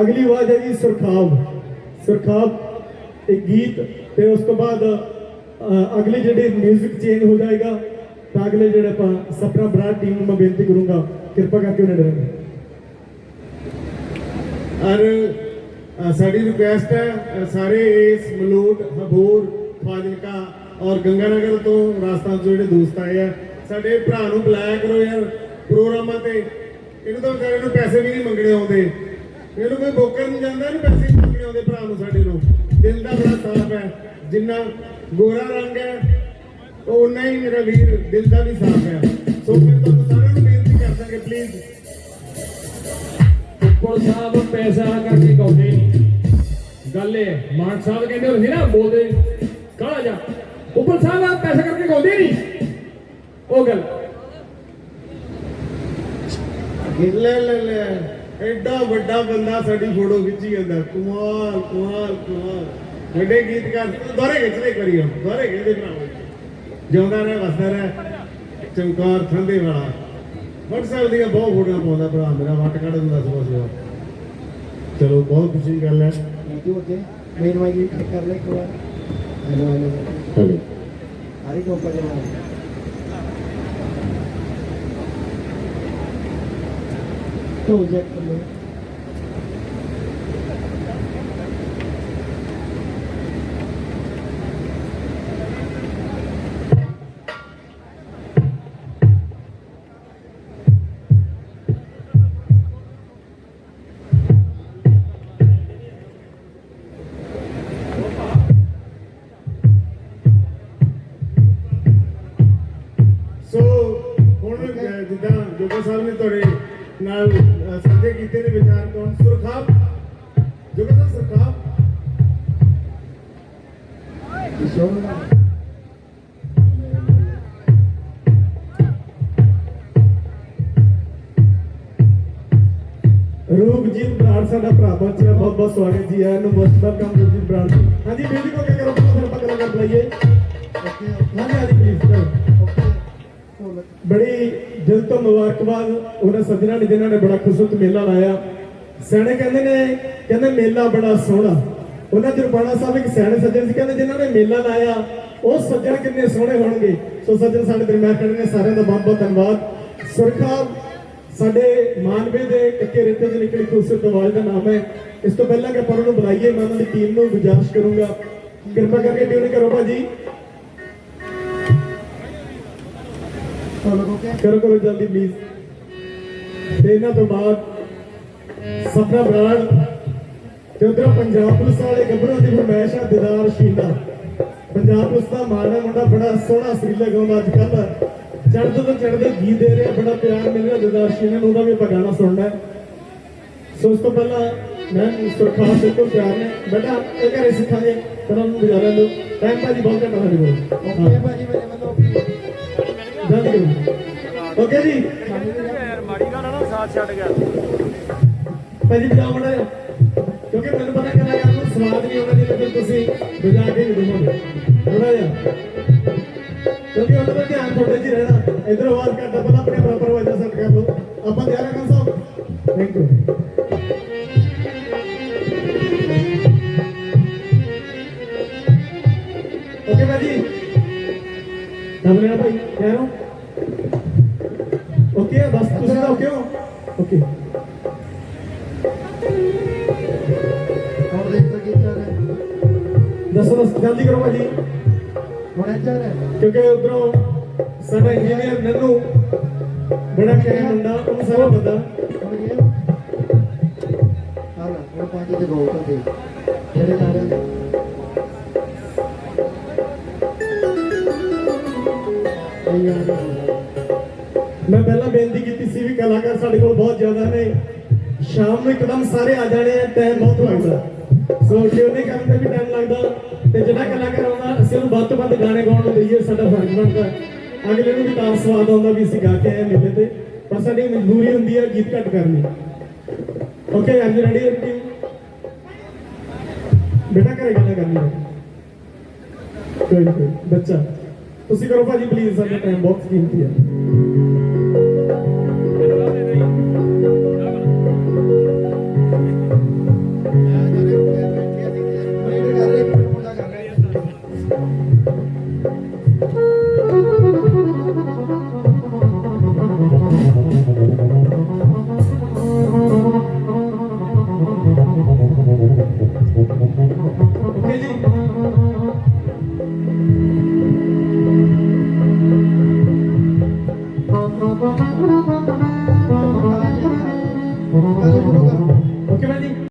ਅਗਲੀ ਆਵਾਜ਼ ਹੈ ਜੀ ਸੁਰਖਾਬ। ਸੁਰਖਾਬ, ਇੱਕ ਗੀਤ ਤੇ ਉਸ ਤੋਂ ਬਾਅਦ ਅਗਲੇ ਜਿਹੜੇ 뮤직 ਚੇਂਜ ਹੋ ਜਾਏਗਾ, ਤਾਂ ਅਗਲੇ ਜਿਹੜੇ ਆਪਾਂ ਸਪਨਾ ਬਰਾੜ ਟੀਮ ਨੂੰ ਮੈਂ ਬੇਨਤੀ ਕਰੂੰਗਾ, ਕਿਰਪਾ ਕਰਕੇ ਉਹਨਾਂ ਡਰਨ ਔਰ ਸਾਡੀ ਰਿਕੁਐਸਟ ਹੈ ਸਾਰੇ ਇਸ ਮਲੋਟ, ਹਬੋਰ, ਫਾਜ਼ਿਲਕਾ ਔਰ ਗੰਗਾਨਗਰ ਤੋਂ ਰਾਜਸਥਾਨ ਤੋਂ ਜਿਹੜੇ ਦੋਸਤ ਆਏ ਆ, ਸਾਡੇ ਭਰਾ ਨੂੰ ਬੁਲਾਇਆ ਕਰੋ ਯਾਰ, ਪ੍ਰੋਗਰਾਮਾਂ ਤੇ। ਇਹਨੂੰ ਤਾਂ ਵਿਚਾਰੇ ਨੂੰ ਪੈਸੇ ਵੀ ਨਹੀਂ ਮੰਗਣੇ ਆਉਂਦੇ। ਇਹਨੂੰ ਕੋਈ ਬੋਕਰ ਨਹੀਂ ਜਾਂਦਾ ਇਹਨੂੰ ਪੈਸੇ ਨਹੀਂ ਮੰਗਣੇ ਆਉਂਦੇ ਭਰਾ ਨੂੰ ਸਾਡੇ ਨੂੰ ਦਿਲ ਦਾ ਬੜਾ ਸਾਫ਼ ਹੈ ਜਿੰਨਾ ਗੋਰਾ ਰੰਗ ਹੈ ਉਹ ਉਨਾ ਹੀ ਮੇਰਾ ਵੀਰ ਦਿਲ ਦਾ ਵੀ ਸਾਫ਼ ਹੈ। ਸੋ ਮੈਂ ਤੁਹਾਨੂੰ ਸਾਰਿਆਂ ਨੂੰ ਬੇਨਤੀ ਕਰਦਾ ਕਿ ਪਲੀਜ਼ ਉੱਪਰ ਸਾਹਿਬ ਪੈਸਾ ਕਰਕੇ ਗਾਉਂਦੇ ਨਹੀਂ ਗੱਲ ਇਹ ਮਾਨ ਸਾਹਿਬ ਕਹਿੰਦੇ ਹੁੰਦੇ ਨਾ ਬੋਲਦੇ ਕਾਲਾ ਜਾ। ਉੱਪਰ ਸਾਹਿਬ ਪੈਸਾ ਕਰਕੇ ਗਾਉਂਦੇ ਨਹੀਂ ਉਹ ਗੱਲ। ਲੈ ਲੈ ਲੈ। ਐਡਾ ਵੱਡਾ ਬੰਦਾ ਸਾਡੀ ਫੋਟੋ ਖਿੱਚੀ ਜਾਂਦਾ। ਕਮਾਲ ਕਮਾਲ ਕਮਾਲ। ਵੱਡੇ ਗੀਤਕਾਰ ਦੁਬਾਰੇ ਖਿੱਚਦੇ ਕਰੀਓ ਦੁਬਾਰੇ ਖਿੱਚਦੇ ਭਰਾਵੋ। ਜਿਉਂਦਾ ਰਹਿ ਵਸਦਾ ਰਹਿ। ਚਮਕਾਰ ਥੰਦੇ ਵਾਲਾ। WhatsApp ਦੀਆਂ ਬਹੁਤ ਫੋਟੋਆਂ ਪਾਉਂਦਾ ਭਰਾ ਮੇਰਾ ਵੱਟ ਕੱਢ ਦਿੰਦਾ ਸਵੇਰ ਸਵੇਰ। ਚਲੋ ਬਹੁਤ ਖੁਸ਼ੀ ਦੀ ਗੱਲ ਹੈ। ਥੈਂਕ ਯੂ ਅੱਗੇ ਮੇਨ ਵਾਈ ਕਰ ਲੈ ਇੱਕ ਵਾਰ। ਹੈਲੋ। ਹੈਲੋ ਹਰੀ ਕੋਪਾ ਜਨਾਬ ਪ੍ਰੋਜੈਕਟ ਨੇ ਸੋ ਹੁਣ ਜਿੱਦਾਂ ਜੋਗਾ ਸਾਹਿਬ ਨੇ ਤੁਹਾਡੇ ਨਾਲ ਸਾਂਝੇ ਕੀਤੇ ਨੇ ਵਿਚਾਰ ਕੌਣ? ਸੁਰਖਾਬ ਜੋਗਾ ਸਾਹਿਬ ਸੁਰਖਾਬ Show. ਰੂਪਜੀਤ ਬਰਾੜ ਸਾਡਾ ਭਰਾ ਬੱਚਾ ਬਹੁਤ ਬਹੁਤ ਸਵਾਗਤ ਜੀ ਆਇਆਂ ਨੂੰ ਮੋਸਟ ਵੈਲਕਮ ਰੂਪਜੀਤ ਬਰਾੜ ਹਾਂਜੀ ਬੇਬੀ ਕੋ ਕਰੋ? ਫਿਰ ਆਪਾਂ ਗੱਲਾਂ ਕਰ ਲਈਏ। Okay, ਹਾਂਜੀ ਹਾਂਜੀ ਪਲੀਜ਼ ਬੜੀ ਦਿਲ ਤੋਂ ਮੁਬਾਰਕਬਾਦ ਉਹਨਾਂ ਸੱਜਣਾ ਨੇ ਜਿਨ੍ਹਾਂ ਨੇ ਬੜਾ ਖੂਬਸੂਰਤ ਮੇਲਾ ਲਾਇਆ। ਸਿਆਣੇ ਕਹਿੰਦੇ ਨੇ, ਕਹਿੰਦੇ ਮੇਲਾ ਬੜਾ ਸੋਹਣਾ। ਉਹਨਾਂ ਚ ਰੁਪਾਣਾ ਸਾਹਿਬ ਇੱਕ ਸਿਆਣੇ ਸੱਜਣ ਸੀ, ਕਹਿੰਦੇ ਜਿਨ੍ਹਾਂ ਨੇ ਮੇਲਾ ਲਾਇਆ, ਉਹ ਸੱਜਣ ਕਿੰਨੇ ਸੋਹਣੇ ਹੋਣਗੇ। ਸੋ ਸੱਜਣ ਸਾਡੇ ਦਰਮਿਆਨ ਖੜੇ ਨੇ, ਸਾਰਿਆਂ ਦਾ ਬਹੁਤ ਬਹੁਤ ਧੰਨਵਾਦ। ਸੁਰਖਾ, ਸਾਡੇ ਮਾਨਵੇ ਦੇ ਕੱਕੇ ਰੇਤੇ 'ਚ ਨਿਕਲੀ ਖੂਬਸੂਰਤ ਆਵਾਜ਼ ਦਾ ਨਾਮ ਹੈ। ਇਸ ਤੋਂ ਪਹਿਲਾਂ ਕਿ ਆਪਾਂ ਉਹਨਾਂ ਨੂੰ ਬੁਲਾਈਏ, ਮੈਂ ਉਹਨਾਂ ਦੀ ਟੀਮ ਨੂੰ ਗੁਜ਼ਾਰਿਸ਼ ਕਰੂੰਗਾ। ਕਿਰਪਾ ਕਰਕੇ ਟਿਊਨ ਕਰੋ ਭਾਜੀ। ਕਰੋ ਕਰੋ ਜਲਦੀ ਪਲੀਜ਼ ਤੇ ਇਹਨਾਂ ਤੋਂ ਬਾਅਦ ਸਪਨਾ ਬਰਾੜ ਤੇ ਉਧਰ ਪੰਜਾਬ ਪੁਲਿਸ ਵਾਲੇ ਗੱਭਰੂ ਦੀ ਫਰਮਾਇਸ਼ ਆ ਦਿਦਾਰ ਸ਼ੀਨਾ ਪੰਜਾਬ ਪੁਲਿਸ ਦਾ ਮਾੜਾ ਮੁੰਡਾ ਬੜਾ ਸੋਹਣਾ ਸਰੀਲਾ ਗਾਉਂਦਾ ਅੱਜ ਕੱਲ ਚੜ੍ਹਦੇ ਤੋਂ ਚੜ੍ਹਦੇ ਗੀਤ ਦੇ ਰਿਹਾ ਬੜਾ ਪਿਆਰ ਮਿਲ ਰਿਹਾ ਦਿਦਾਰ ਸ਼ੀਨਾ ਨੂੰ ਉਹਦਾ ਵੀ ਆਪਾਂ ਗਾਣਾ ਸੁਣਨਾ ਸੋ ਉਸ ਤੋਂ ਪਹਿਲਾਂ ਮੈਂ ਸੁਰਖਾਸ ਦੇ ਤੋਂ ਪਿਆਰ ਨੇ ਬੇਟਾ ਇਹ ਘਰੇ ਸਿੱਖਾਂਗੇ ਪਰ ਉਹਨੂੰ ਗੁਜ਼ਾਰਾ ਲਓ ਟਾਈਮ ਭਾਜੀ ਬਹੁਤ ਘੱਟ ਸਾਡੇ ਕੋਲ। Okay, ਭਾਜੀ ਮੇਰੇ ਵੱਲੋਂ okay. ਜਲਦੀ ਕਰੋ ਓਕੇ ਜੀ ਭਾਜੀ ਬਜਾਓ ਮੜਾ ਕਿਉਂਕਿ ਮੈਨੂੰ ਪਤਾ ਕਲਾਕਾਰ ਨੂੰ ਸਵਾਦ ਨਹੀਂ ਆਉਂਦਾ ਜਿੰਨਾ ਤੁਸੀਂ ਬਜਾ ਕੇ ਨਹੀਂ ਦਮੋਗੇ ਥੋੜਾ ਜਿਹਾ। ਕਿਉਂਕਿ ਉਹਨਾਂ ਦਾ ਧਿਆਨ ਤੁਹਾਡੇ 'ਚ ਹੀ ਰਹਿਣਾ। ਇਧਰ ਆਵਾਜ਼ ਘੱਟ ਪਹਿਲਾਂ ਆਪਣੇ ਬਰਾਬਰ ਆਵਾਜ਼ਾਂ ਸੈੱਟ ਕਰ ਲਓ। ਆਪਾਂ ਧਿਆਨ ਹਾਂ ਸਾਹਿਬ ਥੈਂਕ ਯੂ ਓਕੇ ਭਾਜੀ। ਰਮਿਆ ਭਾਈ ਕਹਿ ਰਹੇ ਓਕੇ ਬਸ ਤੁਸੀਂ ਤਾਂ ਓਕੇ ਓਕੇ। ਹੋਰ ਦੇਖ ਤਾਂ ਕੀ ਦੱਸੋ ਦੱਸ ਜਲਦੀ ਕਰੋ ਭਾਜੀ। ਹੁਣ ਇੱਧਰ ਹੈ ਕਿਉਂਕਿ ਉਧਰੋਂ ਸਾਡਾ ਇੰਜੀਨੀਅਰ ਨੰਨੂ ਬੜਾ ਕਹਿ ਮੁੰਡਾ ਉਹਨੂੰ ਸਾਰਾ ਪਤਾ। ਹੁਣ ਗਿਆ ਹਾਂ ਪਾਣੀ ਦੇ ਬਹੁਤ ਦੇ। ਮੈਂ ਪਹਿਲਾਂ ਬੇਨਤੀ ਕੀਤੀ ਸੀ ਵੀ ਕਲਾਕਾਰ ਸਾਡੇ ਕੋਲ ਬਹੁਤ ਜ਼ਿਆਦਾ ਨੇ। ਸ਼ਾਮ ਨੂੰ ਇੱਕਦਮ ਸਾਰੇ ਆ ਜਾਣੇ ਆ ਟਾਈਮ ਬਹੁਤ ਲੱਗਦਾ। ਸੋ ਉਹਨੇ ਕਰਨ ਤੇ ਵੀ ਟਾਈਮ ਲੱਗਦਾ। ਤੇ ਜਿਹੜਾ ਕਲਾਕਾਰ ਆਉਂਦਾ, ਅਸੀਂ ਉਹਨੂੰ ਵੱਧ ਤੋਂ ਵੱਧ ਗਾਣੇ ਗਾਉਣ ਨੂੰ ਦਈਏ ਸਾਡਾ ਫਰਜ਼ ਬਣਦਾ। ਅਗਲੇ ਨੂੰ ਵੀ ਤਾਂ ਸਵਾਦ ਆਉਂਦਾ ਵੀ ਅਸੀਂ ਗਾ ਕੇ ਆਏ ਮੇਲੇ ਤੇ। ਪਰ ਸਾਡੀ ਮਜਬੂਰੀ ਹੁੰਦੀ ਹੈ ਗੀਤ ਘੱਟ ਕਰਨੀ। Okay are you ready team ਬੇਟਾ ਘਰੇ ਗੱਲਾਂ ਕਰਨੀ ਹੈ ਕੋਈ ਕੋਈ ਬੱਚਾ। ਤੁਸੀਂ ਕਰੋ ਭਾਜੀ ਪਲੀਜ਼ ਸਾਡਾ ਟਾਈਮ ਬਹੁਤ ਕੀਮਤੀ ਹੈ